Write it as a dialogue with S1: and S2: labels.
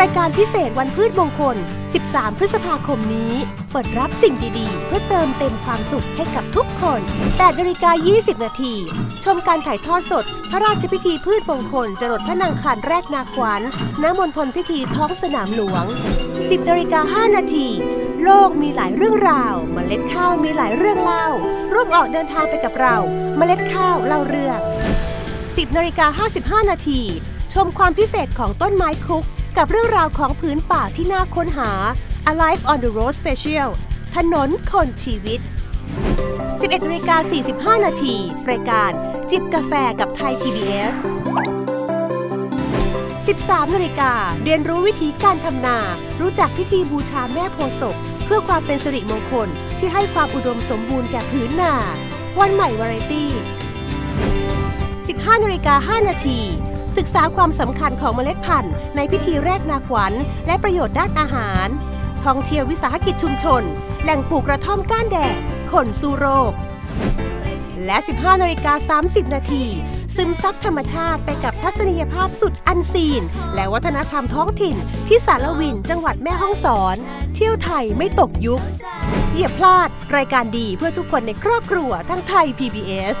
S1: รายการพิเศษวันพืชมงคล 13 พฤษภาคมนี้ เปิดรับสิ่งดีๆ เพื่อเติมเต็มความสุขให้กับทุกคน 8นาฬิกา 20 นาที ชมการถ่ายทอดสด พระราชพิธีพืชมงคล จรดพระนางคันแรกนาขวัญณมณฑลพิธีท้องสนามหลวง 10นาฬิกา 5 นาที โลกมีหลายเรื่องราวเมล็ดข้าวมีหลายเรื่องเล่า ร่วมออกเดินทางไปกับเราเมล็ดข้าวเล่าเรื่อง 10นาฬิกา55 นาที ชมความพิเศษของต้นไม้คุก กับเรื่องราวของพื้นป่าที่น่าค้นหา Alive on the Road Special ถนนคนชีวิต 11นาฬิกา45 นาที รายการจิบกาแฟกับไทย PBS 13นาฬิกาเรียนรู้วิธีการทำนา รู้จักพิธีบูชาแม่โพศพเพื่อความเป็นสิริมงคลที่ให้ความอุดมสมบูรณ์แก่พื้นนา วันใหม่วาไรตี้ 15นาฬิกา5นาที ศึกษาความสำคัญของเมล็ดพันธุ์ในพิธีแรกนาขวัญ และประโยชน์ด้านอาหาร ท่องเที่ยววิสาหกิจชุมชน แหล่งปลูกกระท่อมก้านแดดคนสู้โรค และ 15นาฬิกา30 นาที ซึมซับธรรมชาติไปกับทัศนียภาพสุดอันซีน และวัฒนธรรมท้องถิ่นที่สารวินจังหวัดแม่ฮ่องสอน เที่ยวไทยไม่ตกยุคอย่าพลาดรายการดีเพื่อทุกคนในครอบครัวทั้งไทย PBS